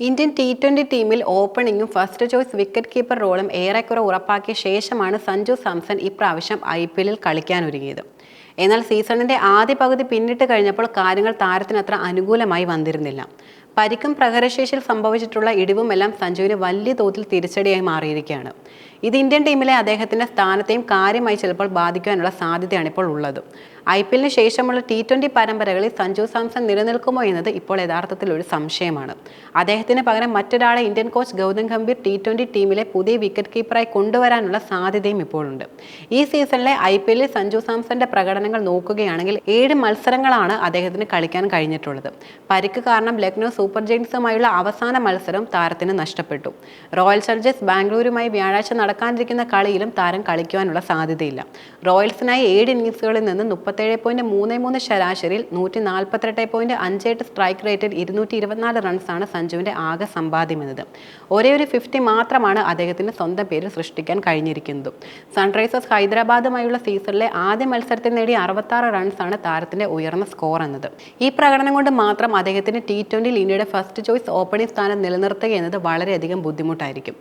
Indian T twenty ടീമിൽ ഓപ്പണിംഗും first choice wicket keeper റോളും ഏറെക്കുറെ ഉറപ്പാക്കിയ ശേഷമാണ് സഞ്ജു സാംസൺ ഇപ്രാവശ്യം ഐ പി എല്ലിൽ കളിക്കാനൊരുങ്ങിയത്. എന്നാൽ സീസണിന്റെ ആദ്യ പകുതി പിന്നിട്ട് കഴിഞ്ഞപ്പോൾ കാര്യങ്ങൾ താരത്തിന് അത്ര അനുകൂലമായി വന്നിരുന്നില്ല. പരിക്കും പ്രഹരശേഷിയിൽ സംഭവിച്ചിട്ടുള്ള ഇടിവും എല്ലാം സഞ്ജുവിന് വലിയ തോതിൽ തിരിച്ചടിയായി മാറിയിരിക്കുകയാണ്. ഇത് ഇന്ത്യൻ ടീമിലെ അദ്ദേഹത്തിന്റെ സ്ഥാനത്തെയും കാര്യമായി ചിലപ്പോൾ ബാധിക്കാനുള്ള സാധ്യതയാണ് ഇപ്പോൾ ഉള്ളത്. ഐ പി എല്ലിന് ശേഷമുള്ള ടി ട്വന്റി പരമ്പരകളിൽ സഞ്ജു സാംസൺ നിലനിൽക്കുമോ എന്നത് ഇപ്പോൾ യഥാർത്ഥത്തിൽ ഒരു സംശയമാണ്. അദ്ദേഹത്തിന് പകരം മറ്റൊരാളെ Indian coach Gautam Gambhir T twenty ടീമിലെ പുതിയ വിക്കറ്റ് കീപ്പറായി കൊണ്ടുവരാനുള്ള സാധ്യതയും ഇപ്പോഴുണ്ട്. ഈ സീസണിലെ ഐ പി എല്ലിൽ സഞ്ജു സാംസന്റെ പ്രകടനങ്ങൾ നോക്കുകയാണെങ്കിൽ ഏഴ് മത്സരങ്ങളാണ് അദ്ദേഹത്തിന് കളിക്കാൻ കഴിഞ്ഞിട്ടുള്ളത്. പരിക്ക് കാരണം ലക്നൗ സൂപ്പർ ജെയിൻസുമായുള്ള അവസാന മത്സരം താരത്തിന് നഷ്ടപ്പെട്ടു. റോയൽ ചലഞ്ചേഴ്സ് ബാംഗ്ലൂരുമായി വ്യാഴാഴ്ച നടക്കാനിരിക്കുന്ന കളിയിലും താരം കളിക്കുവാനുള്ള സാധ്യതയില്ല. റോയൽസിനായി ഏഴ് ഇന്നിംഗ്സുകളിൽ നിന്ന് മുപ്പത്തേഴ് പോയിന്റ് മൂന്ന് മൂന്ന് ശരാശരിയിൽ നൂറ്റി നാൽപ്പത്തെട്ട് പോയിന്റ് അഞ്ചെട്ട് സ്ട്രൈക്ക് റേറ്റിൽ ഇരുന്നൂറ്റി ഇരുപത്തിനാല് റൺസാണ് സഞ്ജുവിന്റെ ആകെ സമ്പാദ്യമെന്നത്. ഒരേ ഒരു ഫിഫ്റ്റി മാത്രമാണ് അദ്ദേഹത്തിന് സ്വന്തം പേരിൽ സൃഷ്ടിക്കാൻ കഴിഞ്ഞിരിക്കുന്നത്. സൺറൈസേഴ്സ് ഹൈദരാബാദുമായുള്ള സീസണിലെ ആദ്യ മത്സരത്തിൽ നേടിയ അറുപത്താറ് റൺസാണ് താരത്തിന്റെ ഉയർന്ന സ്കോർ എന്നത്. ഈ പ്രകടനം കൊണ്ട് മാത്രം അദ്ദേഹത്തിന് ടി ട്വന്റിയിൽ ഇന്ത്യയുടെ ഫസ്റ്റ് ചോയ്സ് ഓപ്പണിംഗ് സ്ഥാനം നിലനിർത്തുക എന്നത് വളരെയധികം ബുദ്ധിമുട്ടായിരിക്കും.